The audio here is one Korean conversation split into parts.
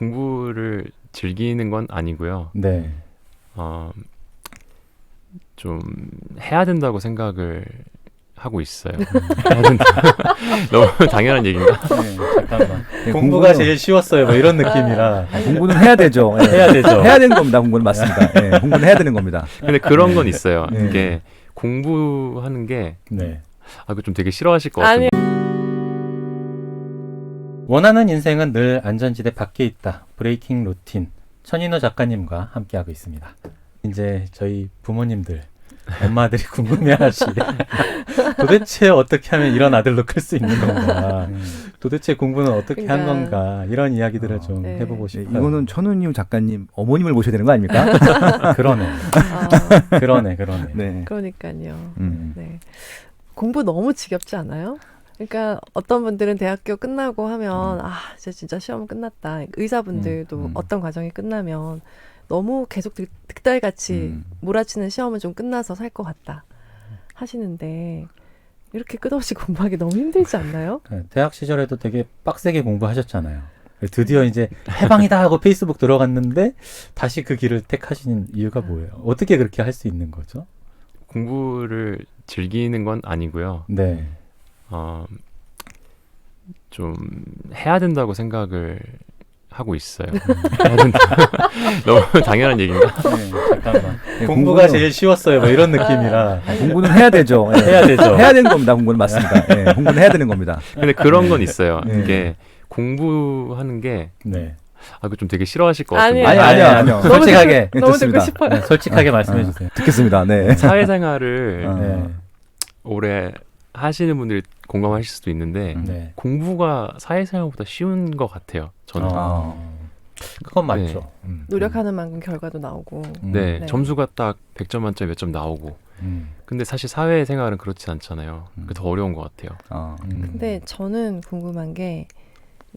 공부를 즐기는 건 아니고요. 네. 어, 좀 해야 된다고 생각을 하고 있어요. 해야 된다. 너무 당연한 얘기인가? 네, 잠깐만. 네, 공부가 공부는- 제일 쉬웠어요. 뭐 이런 느낌이라 아니, 공부는 해야 되죠. 예. 해야 되죠. 해야 되는 겁니다. 공부는 맞습니다. 예, 공부는 해야 되는 겁니다. 근데 그런 건 있어요. 네. 이게 공부하는 게 네. 아, 그거 좀 되게 싫어하실 것 같은데. 아니 원하는 인생은 늘 안전지대 밖에 있다. 브레이킹 루틴. 천인호 작가님과 함께하고 있습니다. 이제 저희 부모님들, 엄마들이 궁금해하시. 도대체 어떻게 하면 이런 아들로 클 수 있는 건가? 도대체 공부는 어떻게 한 그러니까. 건가? 이런 이야기들을 어, 좀 네. 해보고 예, 싶어요. 이거는 천우님 작가님 어머님을 모셔야 되는 거 아닙니까? 그러네, 아, 그러네, 그러네. 네. 그러니까요. 음. 네. 공부 너무 지겹지 않아요? 그러니까 어떤 분들은 대학교 끝나고 하면 아 이제 진짜 시험 끝났다. 의사분들도 음, 음. 어떤 과정이 끝나면 너무 계속 득, 득달같이 음. 몰아치는 시험은 좀 끝나서 살 것 같다 하시는데 이렇게 끝없이 공부하기 너무 힘들지 않나요? 네, 대학 시절에도 되게 빡세게 공부하셨잖아요. 드디어 이제 해방이다 하고 페이스북 들어갔는데 다시 그 길을 택하신 이유가 뭐예요? 어떻게 그렇게 할 수 있는 거죠? 공부를 즐기는 건 아니고요. 네. 어, 좀 해야 된다고 생각을 하고 있어요. 해야 된다. 너무 당연한 얘기인가? 네, 잠깐만. 네, 공부가 공부는- 제일 쉬웠어요. 뭐 이런 느낌이라 공부는 해야 되죠. 예. 해야 되죠. 해야 되는 겁니다. 공부는 맞습니다. 예, 공부는 해야 되는 겁니다. 근데 그런 건 있어요. 네. 이게 공부하는 게 네. 아, 그거 좀 되게 싫어하실 것 아니에요. 같은데. 아니, 아니요, 아니요. 너무 솔직하게. 듣고, 너무 듣습니다. 듣고 싶어요. 네, 솔직하게 아, 말씀해 아. 주세요. 듣겠습니다. 네. 사회생활을 어. 네. 오래 하시는 분들이 공감하실 수도 있는데 음. 네. 공부가 사회생활보다 쉬운 것 같아요. 저는. 어. 그건 맞죠. 네. 음. 노력하는 만큼 결과도 나오고 음. 네, 네. 점수가 딱 100점 만점에 몇 점 나오고. 음. 근데 사실 사회생활은 그렇지 않잖아요. 음. 그게 더 어려운 것 같아요. 어. 음. 근데 저는 궁금한 게,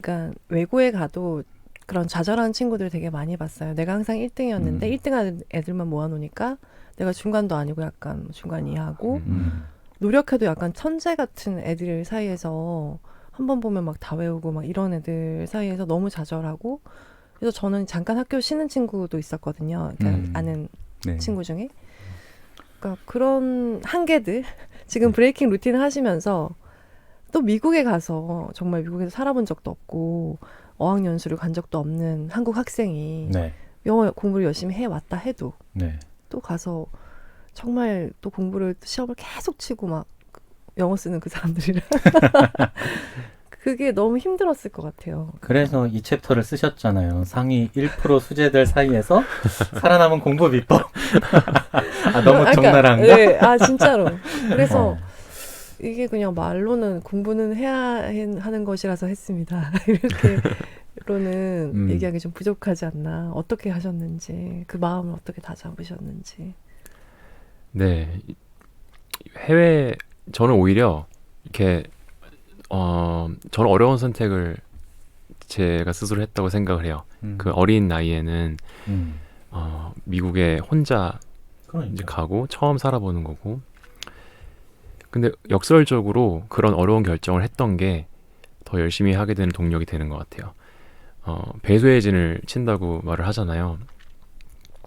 그러니까 외고에 가도 그런 좌절하는 친구들 되게 많이 봤어요. 내가 항상 1등이었는데 음. 1등하는 애들만 모아놓으니까 내가 중간도 아니고 약간 중간 이하고 음. 음. 노력해도 약간 천재 같은 애들 사이에서 한 번 보면 막 다 외우고 막 이런 애들 사이에서 너무 좌절하고 그래서 저는 잠깐 학교 쉬는 친구도 있었거든요. 그러니까 음. 아는 네. 친구 중에. 그러니까 그런 한계들 지금 브레이킹 루틴을 하시면서 또 미국에 가서 정말 미국에서 살아본 적도 없고 어학연수를 간 적도 없는 한국 학생이 네. 영어 공부를 열심히 해왔다 해도 네. 또 가서 정말 또 공부를 시험을 계속 치고 막 영어 쓰는 그 사람들이랑 그게 너무 힘들었을 것 같아요. 그래서 이 챕터를 쓰셨잖아요. 상위 1% 수재들 사이에서 살아남은 공부 비법. 아, 너무 아, 그러니까, 적나라한가? 네, 아 진짜로. 그래서 어. 이게 그냥 말로는 공부는 해야 해- 하는 것이라서 했습니다. 이렇게 로는 음. 얘기하기 좀 부족하지 않나. 어떻게 하셨는지 그 마음을 어떻게 다 잡으셨는지. 네. 해외 저는 오히려 이렇게 어 저는 어려운 선택을 제가 스스로 했다고 생각을 해요. 음. 그 어린 나이에는 음. 어 미국에 혼자 그러니까. 이제 가고 처음 살아보는 거고. 근데 역설적으로 그런 어려운 결정을 했던 게 더 열심히 하게 되는 동력이 되는 것 같아요. 어, 배수의 진을 친다고 말을 하잖아요.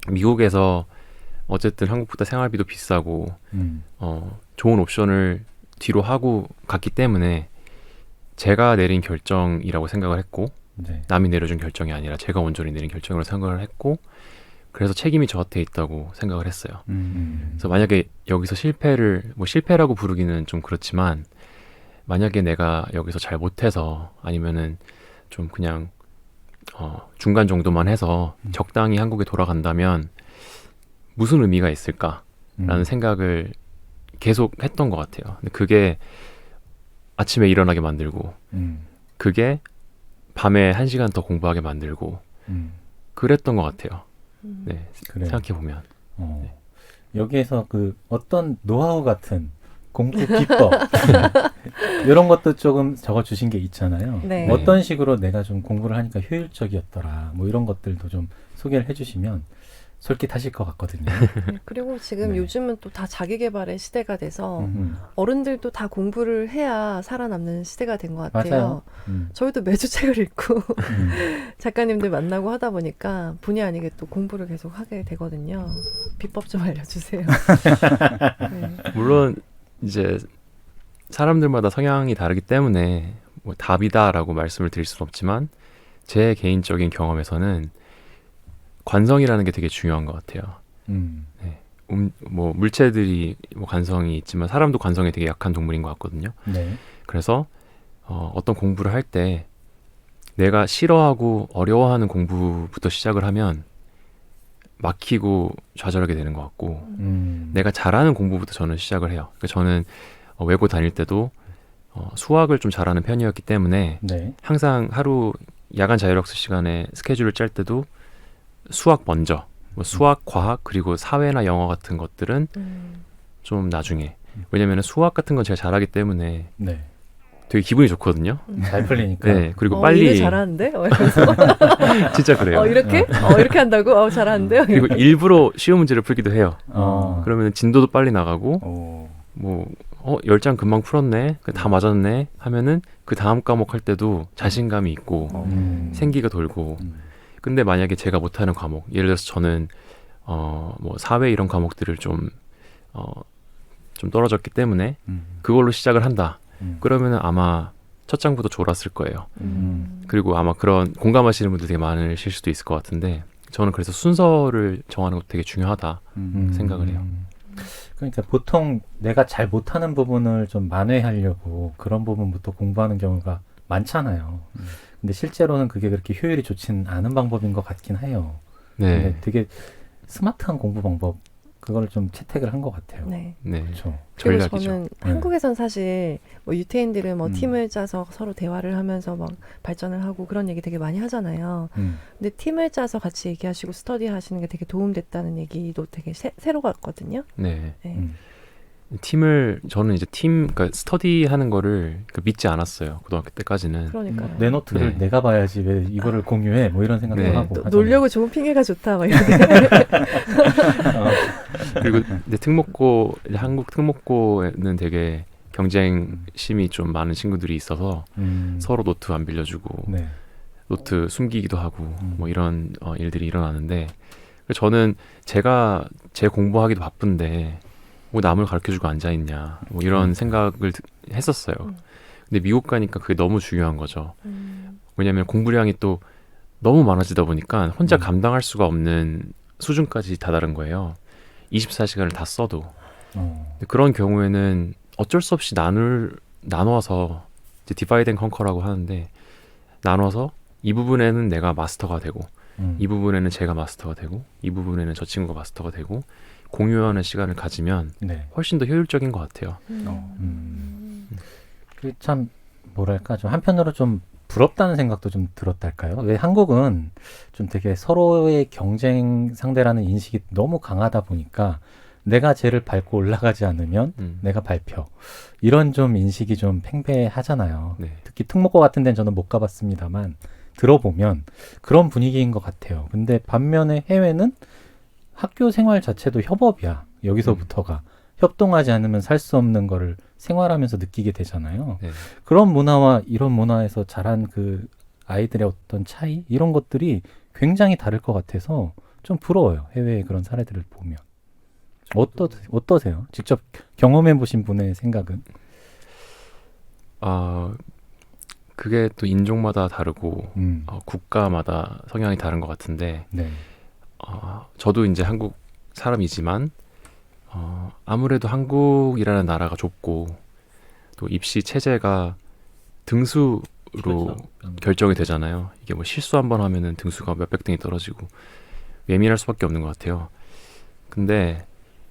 미국에서 어쨌든 한국보다 생활비도 비싸고 음. 어, 좋은 옵션을 뒤로 하고 갔기 때문에 제가 내린 결정이라고 생각을 했고 네. 남이 내려준 결정이 아니라 제가 온전히 내린 결정으로 생각을 했고 그래서 책임이 저한테 있다고 생각을 했어요. 음. 그래서 만약에 여기서 실패를 뭐 실패라고 부르기는 좀 그렇지만 만약에 내가 여기서 잘 못해서 아니면은 좀 그냥 어, 중간 정도만 해서 음. 적당히 한국에 돌아간다면 무슨 의미가 있을까라는 음. 생각을 계속 했던 것 같아요. 근데 그게 아침에 일어나게 만들고 음. 그게 밤에 한 시간 더 공부하게 만들고 음. 그랬던 것 같아요. 음. 네, 그래요. 생각해 보면. 어. 네. 여기에서 그 어떤 노하우 같은 공부 비법 이런 것도 조금 적어 주신 게 있잖아요. 네. 어떤 식으로 내가 좀 공부를 하니까 효율적이었더라. 뭐 이런 것들도 좀 소개를 해주시면 솔깃하실 것 같거든요. 네, 그리고 지금 네. 요즘은 또 다 자기 개발의 시대가 돼서 음, 어른들도 다 공부를 해야 살아남는 시대가 된 것 같아요. 맞아요. 음, 저희도 매주 책을 읽고 음. 작가님들 만나고 하다 보니까 본의 아니게 또 공부를 계속 하게 되거든요. 비법 좀 알려주세요. 네. 물론 이제 사람들마다 성향이 다르기 때문에 뭐 답이다라고 말씀을 드릴 수는 없지만 제 개인적인 경험에서는 관성이라는 게 되게 중요한 것 같아요. 음, 음, 뭐 물체들이 뭐 관성이 있지만 사람도 관성이 되게 약한 동물인 것 같거든요. 네. 그래서 어, 어떤 공부를 할 때 내가 싫어하고 어려워하는 공부부터 시작을 하면 막히고 좌절하게 되는 것 같고 음, 내가 잘하는 공부부터 저는 시작을 해요. 그러니까 저는 어, 외고 다닐 때도 어, 수학을 좀 잘하는 편이었기 때문에 네. 항상 하루 야간 자율학습 시간에 스케줄을 짤 때도 수학 먼저 뭐 수학, 과학 그리고 사회나 영어 같은 것들은 음, 좀 나중에 왜냐면 수학 같은 건 제가 잘하기 때문에 네. 되게 기분이 좋거든요. 잘 풀리니까. 네 그리고 어, 빨리 잘하는데? 어. 진짜 그래요. 어, 이렇게? 어, 이렇게 한다고? 어, 잘하는데요? 그리고 일부러 쉬운 문제를 풀기도 해요. 어. 그러면 진도도 빨리 나가고 오. 뭐 어, 열 장 금방 풀었네. 그다 맞았네. 하면은 그 다음 과목 할 때도 자신감이 있고 음. 생기가 돌고. 음. 근데 만약에 제가 못하는 과목, 예를 들어서 저는 어, 뭐 사회 이런 과목들을 좀 어, 좀 떨어졌기 때문에 음. 그걸로 시작을 한다. 음. 그러면은 아마 첫 장부터 졸았을 거예요. 음. 그리고 아마 그런 공감하시는 분들 되게 많으실 수도 있을 것 같은데 저는 그래서 순서를 정하는 것도 되게 중요하다. 음. 생각을 해요. 그러니까 보통 내가 잘 못하는 부분을 좀 만회하려고 그런 부분부터 공부하는 경우가 많잖아요. 근데 실제로는 그게 그렇게 효율이 좋진 않은 방법인 것 같긴 해요. 네, 근데 되게 스마트한 공부 방법 그걸 좀 채택을 한 것 같아요. 네. 네, 그렇죠. 그리고 전략이죠. 저는 한국에선 사실 뭐 유태인들은 뭐 음. 팀을 짜서 서로 대화를 하면서 막 발전을 하고 그런 얘기 되게 많이 하잖아요. 음. 근데 팀을 짜서 같이 얘기하시고 스터디 하시는 게 되게 도움됐다는 얘기도 되게 새, 새로 갔거든요. 네. 네. 음. 팀을 저는 이제 팀 그러니까 스터디 하는 거를 그 믿지 않았어요 고등학교 때까지는 그러니까요. 내 노트를 네. 내가 봐야지 왜 이거를 공유해 뭐 이런 생각도 네. 하고 노-. 놀려고 좋은 핑계가 좋다 막 이렇게. 어, 그리고 이제 특목고 이제 한국 특목고에는 되게 경쟁심이 좀 많은 친구들이 있어서 음. 서로 노트 안 빌려주고 네. 노트 숨기기도 하고 음. 뭐 이런 어, 일들이 일어나는데 저는 제가 제 공부하기도 바쁜데 뭐 남을 가르쳐주고 앉아 있냐 뭐 이런 음. 생각을 드- 했었어요. 음. 근데 미국 가니까 그게 너무 중요한 거죠. 음, 왜냐하면 공부량이 또 너무 많아지다 보니까 혼자 음. 감당할 수가 없는 수준까지 다다른 거예요. 24시간을 다 써도 어. 그런 경우에는 어쩔 수 없이 나눌 나눠서 이제 디바이드 앤 컨커라고 하는데 나눠서 이 부분에는 내가 마스터가 되고 음. 이 부분에는 제가 마스터가 되고 이 부분에는 저 친구가 마스터가 되고 공유하는 시간을 가지면 네. 훨씬 더 효율적인 것 같아요. 어, 음. 그참 뭐랄까 좀 한편으로 좀 부럽다는 생각도 좀 들었달까요? 왜 한국은 좀 되게 서로의 경쟁 상대라는 인식이 너무 강하다 보니까 내가 쟤를 밟고 올라가지 않으면 음. 내가 밟혀 이런 좀 인식이 좀 팽배하잖아요. 네. 특히 특목고 같은 데는 저는 못 가봤습니다만 들어보면 그런 분위기인 것 같아요. 근데 반면에 해외는 학교 생활 자체도 협업이야. 여기서부터가 협동하지 않으면 살 수 없는 거를 생활하면서 느끼게 되잖아요. 네. 그런 문화와 이런 문화에서 자란 그 아이들의 어떤 차이 이런 것들이 굉장히 다를 것 같아서 좀 부러워요. 해외의 그런 사례들을 보면 어떠 어떠세요? 직접 경험해 보신 분의 생각은? 아 그게 또 인종마다 다르고 음, 어, 국가마다 성향이 다른 것 같은데 네, 어, 저도 이제 한국 사람이지만 어, 아무래도 한국이라는 나라가 좁고 또 입시 체제가 등수로 그렇죠. 결정이 되잖아요. 이게 뭐 실수 한 번 하면은 등수가 몇백 등이 떨어지고 예민할 수밖에 없는 것 같아요. 근데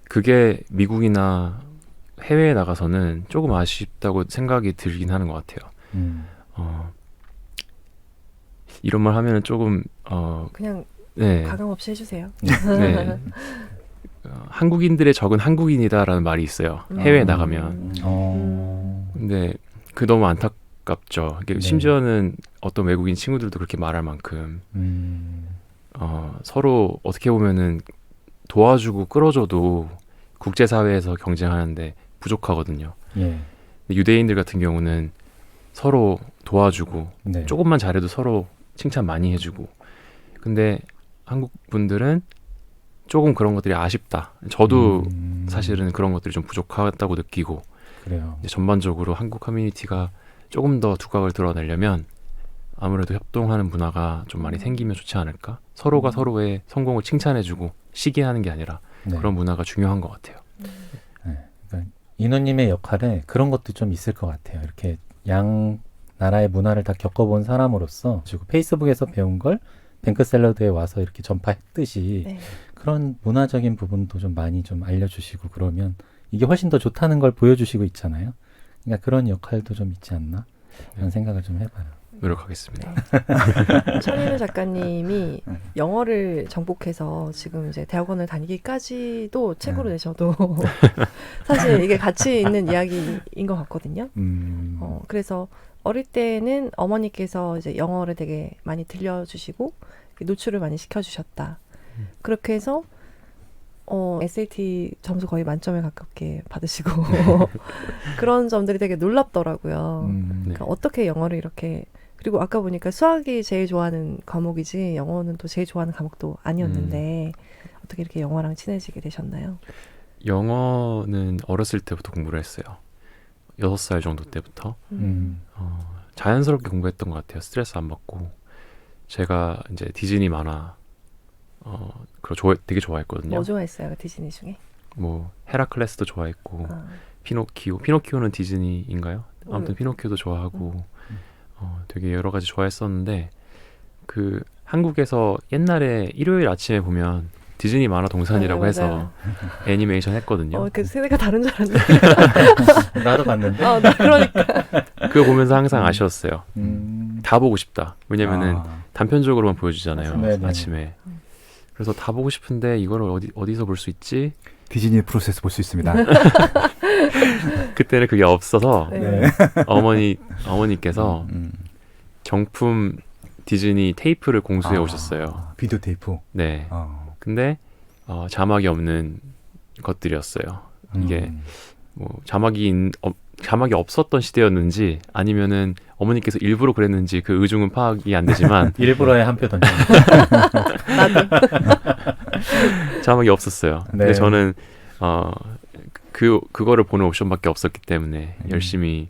그게 미국이나 해외에 나가서는 조금 아쉽다고 생각이 들긴 하는 것 같아요. 음, 어, 이런 말 하면은 조금 어, 그냥 네. 가감 없이 해주세요. 네. 어, 한국인들의 적은 한국인이다라는 말이 있어요. 해외에 음. 나가면. 어. 근데 그 너무 안타깝죠. 이게 네. 심지어는 어떤 외국인 친구들도 그렇게 말할 만큼 음. 어, 서로 어떻게 보면은 도와주고 끌어줘도 국제사회에서 경쟁하는데 부족하거든요. 예. 유대인들 같은 경우는 서로 도와주고 네. 조금만 잘해도 서로 칭찬 많이 해주고 근데 한국 분들은 조금 그런 것들이 아쉽다. 저도 음. 사실은 그런 것들이 좀 부족하다고 느끼고 그래요. 전반적으로 한국 커뮤니티가 조금 더 두각을 드러내려면 아무래도 협동하는 문화가 좀 많이 생기면 좋지 않을까? 서로가 서로의 성공을 칭찬해주고 시기하는 게 아니라 네. 그런 문화가 중요한 것 같아요. 그러니까 인우님의 역할에 그런 것도 좀 있을 것 같아요. 이렇게 양 나라의 문화를 다 겪어본 사람으로서 그리고 페이스북에서 배운 걸 뱅크샐러드에 와서 이렇게 전파했듯이 네. 그런 문화적인 부분도 좀 많이 좀 알려주시고 그러면 이게 훨씬 더 좋다는 걸 보여주시고 있잖아요. 그러니까 그런 역할도 좀 있지 않나 이런 생각을 좀 해봐요. 노력하겠습니다. 천인우 작가님이 네. 영어를 정복해서 지금 이제 대학원을 다니기까지도 책으로 네. 내셔도 사실 이게 가치 있는 이야기인 것 같거든요. 음, 어, 그래서 어릴 때는 어머니께서 이제 영어를 되게 많이 들려주시고 노출을 많이 시켜주셨다. 음. 그렇게 해서 어, SAT 점수 거의 만점에 가깝게 받으시고 그런 점들이 되게 놀랍더라고요. 음, 네. 그러니까 어떻게 영어를 이렇게 그리고 아까 보니까 수학이 제일 좋아하는 과목이지 영어는 또 제일 좋아하는 과목도 아니었는데 어떻게 이렇게 영어랑 친해지게 되셨나요? 영어는 어렸을 때부터 공부를 했어요. 여섯 살 정도 때부터 음, 어, 자연스럽게 공부했던 것 같아요. 스트레스 안 받고 제가 이제 디즈니 만화 어, 그거 좋아, 되게 좋아했거든요. 뭐 좋아했어요 디즈니 중에? 뭐 헤라클레스도 좋아했고 아, 피노키오 피노키오는 디즈니인가요? 아무튼 음. 피노키오도 좋아하고 어, 되게 여러 가지 좋아했었는데 그 한국에서 옛날에 일요일 아침에 보면 디즈니 만화 동산이라고 네, 해서. 애니메이션 했거든요. 어, 그 세대가 다른 줄 알았는데. 나도 봤는데. 아, 나 그러니까. 그거 보면서 항상 음. 아쉬웠어요. 음, 다 보고 싶다. 왜냐면은 아, 단편적으로만 보여주잖아요. 네네. 아침에. 음. 그래서 다 보고 싶은데 이거를 어디 어디서 볼 수 있지? 디즈니 프로세스 볼 수 있습니다. 그때는 그게 없어서 네. 네. 어머니 어머니께서 음, 정품 디즈니 테이프를 공수해 아, 오셨어요. 비디오 테이프. 네. 어. 근데 어, 자막이 없는 것들이었어요. 이게 음, 뭐 자막이 있- 어, 자막이 없었던 시대였는지 아니면은 어머니께서 일부러 그랬는지 그 의중은 파악이 안 되지만 일부러의 한표 던져. 자막이 없었어요. 네. 근데 저는 어, 그 그거를 보는 옵션밖에 없었기 때문에 음. 열심히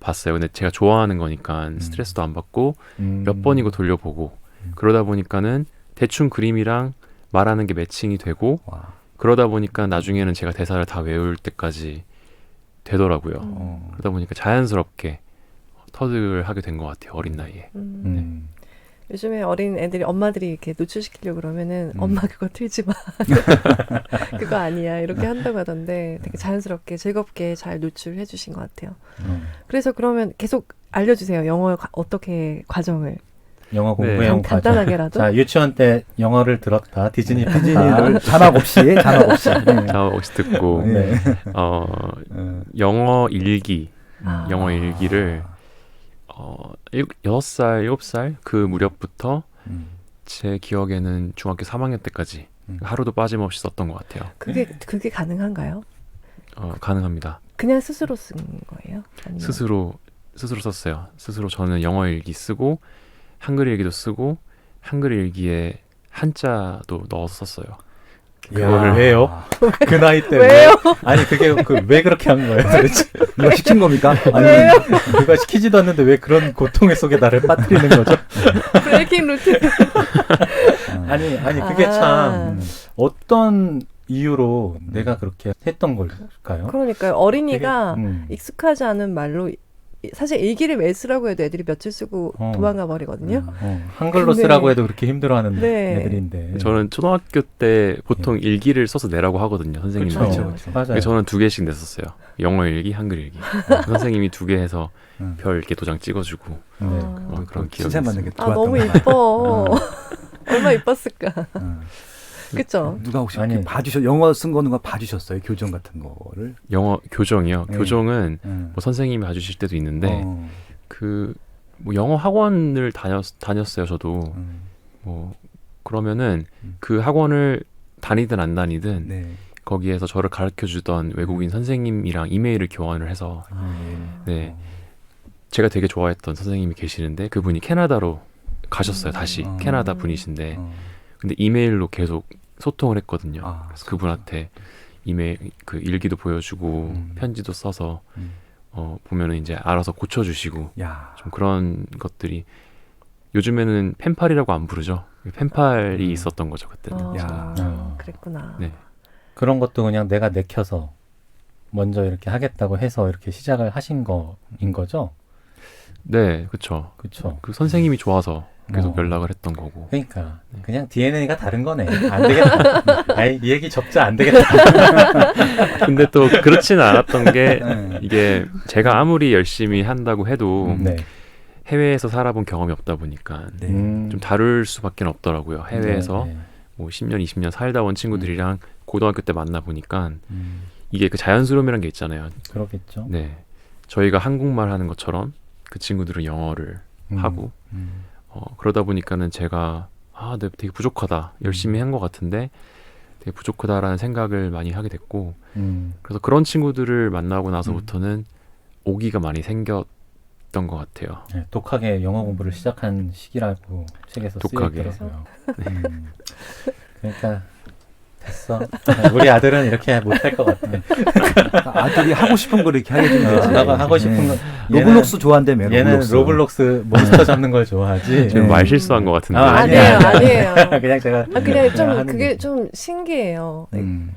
봤어요. 근데 제가 좋아하는 거니까 스트레스도 안 받고 음, 몇 번이고 돌려보고 음. 그러다 보니까는 대충 그림이랑 말하는 게 매칭이 되고 와, 그러다 보니까 나중에는 제가 대사를 다 외울 때까지 되더라고요. 음. 어, 그러다 보니까 자연스럽게 터득을 하게 된 것 같아요. 어린 나이에. 음. 음, 요즘에 어린 애들이 엄마들이 이렇게 노출시키려고 그러면은 음. 엄마 그거 틀지 마. 그거 아니야. 이렇게 한다고 하던데 되게 자연스럽게 즐겁게 잘 노출해 주신 것 같아요. 음. 그래서 그러면 계속 알려주세요. 영어 가- 어떻게 과정을. 영어 네. 영 과정. 간단하게라도. 자 유치원 때 영어를 들었다 디즈니. 디즈니를 자막 없이 자막 없이. 네. 자 혹시 듣고 네. 어, 음, 영어 일기, 아. 영어 일기를 어, 일, 6살, 7살 그 무렵부터 음, 제 기억에는 중학교 3학년 때까지 음. 하루도 빠짐없이 썼던 것 같아요. 그게 그게 가능한가요? 어, 가능합니다. 그냥 스스로 쓴 거예요? 아니면 스스로 스스로 썼어요. 스스로 저는 영어 일기 쓰고 한글 일기도 쓰고 한글 일기에 한자도 넣어서 썼어요. 그거를 왜요? 그 나이 때 왜요? 왜? 아니 그게 그 왜 그렇게 한 거예요 도대체? 이거 시킨 겁니까? 왜요? 누가 시키지도 않는데 왜 그런 고통의 속에 나를 빠뜨리는 거죠? 브레이킹 루틴. 아니 아니 그게 아. 참 어떤 이유로 내가 그렇게 했던 걸까요? 그러니까요. 어린이가 되게, 음. 익숙하지 않은 말로 이- 사실 일기를 왜 쓰라고 해도 애들이 며칠 쓰고 어. 도망가 버리거든요. 어, 한글로 근데- 쓰라고 해도 그렇게 힘들어하는 네. 애들인데 저는 초등학교 때 보통 일기를 써서 내라고 하거든요. 선생님이. 예. 그렇죠. 맞아요, 그렇죠. 맞아요. 저는 두 개씩 냈었어요. 영어 일기, 한글 일기. 선생님이 두 개 해서 음. 별 이렇게 도장 찍어주고 네. 아. 뭐 그런 기억이 있습니다. 아 좋았던 너무 거. 이뻐. 얼마 이뻤을까. 음. 그쵸? 누가 혹시 아니. 봐주셨 영어 쓴 거 누가 봐주셨어요? 교정 같은 거를? 영어 교정이요. 네. 교정은 음. 뭐 선생님이 봐주실 때도 있는데 어, 그뭐 영어 학원을 다녔 다녔어요. 저도 음, 뭐 그러면은 음. 그 학원을 다니든 안 다니든 네. 거기에서 저를 가르쳐 주던 외국인 선생님이랑 이메일을 교환을 해서 아, 네 제가 되게 좋아했던 선생님이 계시는데 그분이 캐나다로 가셨어요. 다시 음. 캐나다 분이신데 어, 근데 이메일로 계속 소통을 했거든요. 아, 그래서 그분한테 이메일 그 일기도 보여주고 음. 편지도 써서 음. 어 보면은 이제 알아서 고쳐주시고 야, 좀 그런 것들이 요즘에는 펜팔이라고 안 부르죠. 펜팔이 음. 있었던 거죠 그때는. 아, 야. 어. 그랬구나. 네. 그런 것도 그냥 내가 내켜서 먼저 이렇게 하겠다고 해서 이렇게 시작을 하신 거인 거죠? 네, 그렇죠. 그렇죠. 그 선생님이 좋아서 계속 어. 연락을 했던 거고. 그러니까 네. 그냥 DNA가 다른 거네. 안 되겠다. 아이 이 얘기 접자 안 되겠다. 근데 또 그렇지는 않았던 게 네. 이게 제가 아무리 열심히 한다고 해도 음, 네. 해외에서 살아본 경험이 없다 보니까 네. 음. 좀 다를 수밖에 없더라고요. 해외에서 네, 네. 뭐 10년, 20년 살다 온 친구들이랑 고등학교 때 만나 보니까 음, 이게 그 자연스러움이란 게 있잖아요. 그러겠죠. 네. 저희가 한국말 하는 것처럼 그 친구들은 영어를 음. 하고 음, 어, 그러다 보니까는 제가 아, 내가 되게 부족하다. 열심히 한 것 같은데 되게 부족하다라는 생각을 많이 하게 됐고 음. 그래서 그런 친구들을 만나고 나서부터는 오기가 많이 생겼던 것 같아요. 네, 독하게 영어 공부를 시작한 시기라고 책에서 쓰여 독하게. 있더라고요. 음. 그러니까 됐어. 우리 아들은 이렇게 못할 것 같아. 아들이 하고 싶은 거 이렇게 하게 되는 어, 거지. 나가 하고 싶은 거. 네. 로블록스 좋아한다며. 얘는, 로블록스. 로블록스 몬스터 잡는 걸 좋아하지. 지금 네. 말 실수한 것 같은데. 아, 아니에요, 아니야. 아니에요. 그냥 제가 아, 그냥 좀 하는 그게. 좀 신기해요. 음,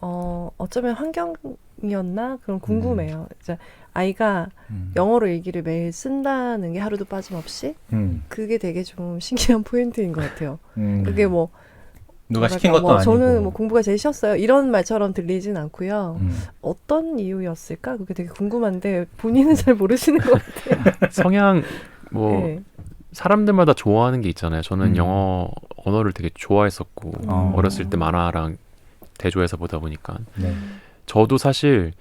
어, 어쩌면 환경이었나? 그런 궁금해요. 이제 아이가 음. 영어로 일기를 매일 쓴다는 게 하루도 빠짐없이 음, 그게 되게 좀 신기한 포인트인 것 같아요. 음. 그게 뭐 누가 시킨 것도 뭐 아니고. 저는 뭐 공부가 제일 쉬웠어요. 이런 말처럼 들리진 않고요. 음. 어떤 이유였을까? 그게 되게 궁금한데 본인은 잘 모르시는 것 같아요. 성향 뭐 네. 사람들마다 좋아하는 게 있잖아요. 저는 음. 영어 언어를 되게 좋아했었고 어. 어렸을 때 만화랑 대조해서 보다 보니까 네. 저도 사실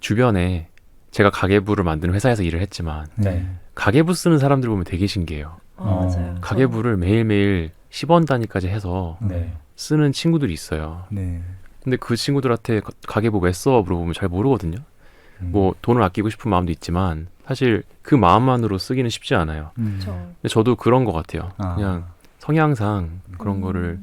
주변에 제가 가계부를 만드는 회사에서 일을 했지만 네. 가계부 쓰는 사람들 보면 되게 신기해요. 아, 어. 맞아요. 가계부를 매일매일 10원 단위까지 해서 네. 쓰는 친구들이 있어요. 네. 근데 그 친구들한테 가- 가계부 왜 써? 물어보면 잘 모르거든요. 음. 뭐 돈을 아끼고 싶은 마음도 있지만 사실 그 마음만으로 쓰기는 쉽지 않아요. 음. 저. 근데 저도 그런 것 같아요. 아. 그냥 성향상 그런 음. 거를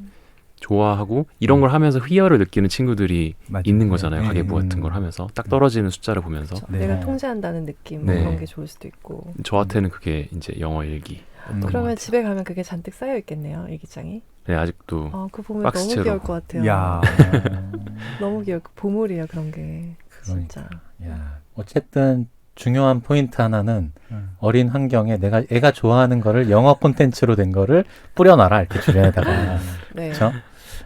좋아하고 이런 걸 하면서 희열을 느끼는 친구들이 맞아요. 있는 거잖아요. 네. 가계부 음. 같은 걸 하면서 딱 떨어지는 숫자를 보면서 저. 네. 내가 통제한다는 느낌 네. 그런 게 좋을 수도 있고. 저한테는 그게 이제 영어 일기. 음. 그러면 집에 가면 그게 잔뜩 쌓여 있겠네요 일기장이. 네, 아직도 아, 그 보면 박스채로. 너무 귀여울 것 같아요. 야. 너무 귀여워. 보물이야 그런 게. 그러니까. 진짜. 야, 어쨌든 중요한 포인트 하나는 음. 어린 환경에 내가 애가 좋아하는 거를 영어 콘텐츠로 된 거를 뿌려놔라 이렇게 주변에다가 네. 그렇죠?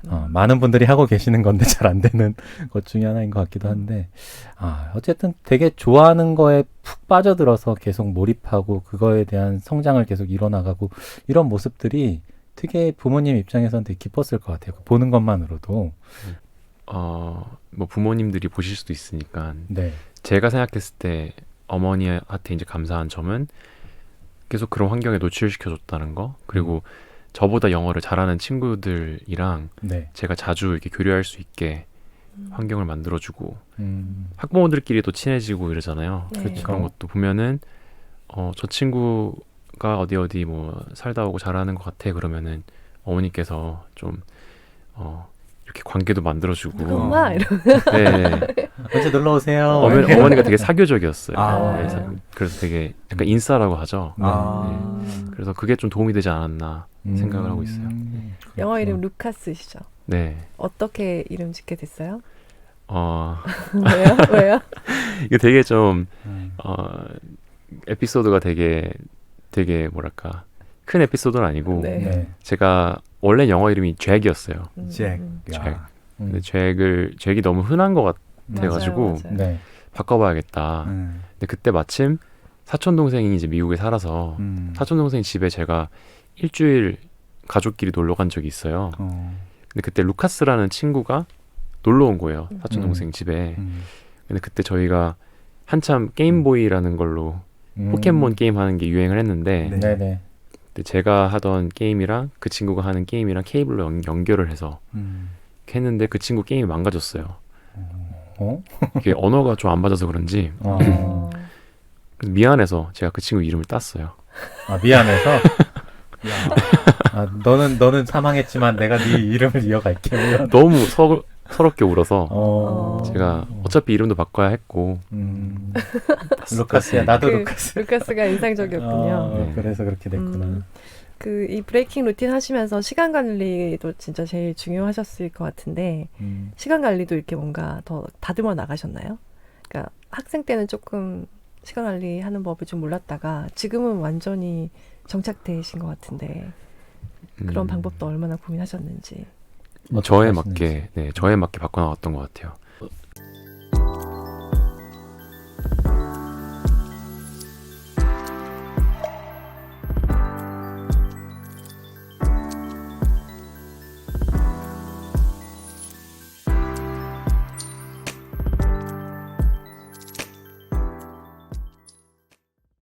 어, 많은 분들이 하고 계시는 건데 잘 안 되는 것 중에 하나인 것 같기도 한데 아 어쨌든 되게 좋아하는 거에 푹 빠져들어서 계속 몰입하고 그거에 대한 성장을 계속 이뤄나가고 이런 모습들이 되게 부모님 입장에서는 되게 기뻤을 것 같아요. 보는 것만으로도 어, 뭐 부모님들이 보실 수도 있으니까 네, 제가 생각했을 때 어머니한테 이제 감사한 점은 계속 그런 환경에 노출시켜 줬다는 거 그리고 저보다 영어를 잘하는 친구들이랑 네, 제가 자주 이렇게 교류할 수 있게 음. 환경을 만들어주고 음, 학부모들끼리도 친해지고 이러잖아요. 네. 그렇죠. 그런 것도 보면은 어, 저 친구가 어디 어디 뭐 살다 오고 잘하는 것 같아 그러면은 어머니께서 좀 어, 이렇게 관계도 만들어주고 엄마 이러. 네, 언제 놀러 오세요. 어머니, 어머니가 되게 사교적이었어요. 아. 네, 사- 그래서 되게 약간 인싸라고 하죠. 아. 그래서 그게 좀 도움이 되지 않았나 생각을 하고 있어요. 음, 영어 이름. 루카스시죠. 네, 어떻게 이름 짓게 됐어요? 어, 왜요? 왜요? 이게 되게 좀 음, 어, 에피소드가 되게 되게 뭐랄까 큰 에피소드는 아니고 네. 네. 제가 원래 영어 이름이 잭이었어요. 음, 잭. 음. 잭. 야. 근데 음, 잭을 잭이 너무 흔한 것 같아가지고 맞아요, 맞아요. 네. 바꿔봐야겠다. 음. 근데 그때 마침 사촌 동생이 이제 미국에 살아서 음. 사촌 동생 집에 제가 일주일 가족끼리 놀러 간 적이 있어요. 어. 근데 그때 루카스라는 친구가 놀러 온 거예요. 음. 사촌 동생 집에. 음. 근데 그때 저희가 한참 게임보이라는 걸로 음. 포켓몬 게임 하는 게 유행을 했는데 네. 그때 제가 하던 게임이랑 그 친구가 하는 게임이랑 케이블로 연, 연결을 해서 음. 했는데 그 친구 게임이 망가졌어요. 어? 이게 언어가 좀 안 맞아서 그런지 어. 미안해서 제가 그 친구 이름을 땄어요. 아, 미안해서. 아, 너는 너는 사망했지만 내가 네 이름을 이어갈게. 너무 서, 서럽게 울어서 어. 제가 어차피 이름도 바꿔야 했고 음. 땄- 루카스야. 나도 그 루카스. 루카스가 인상적이었군요. 어, 네. 그래서 그렇게 됐구나. 음. 그이 브레이킹 루틴 하시면서 시간 관리도 진짜 제일 중요하셨을 것 같은데 음. 시간 관리도 이렇게 뭔가 더 다듬어 나가셨나요? 그러니까 학생 때는 조금 시간 관리하는 법을 좀 몰랐다가 지금은 완전히 정착되신 것 같은데 그런 음, 방법도 얼마나 고민하셨는지. 어떻게 저에. 맞게 네 저에 맞게 바꿔 나갔던 것 같아요.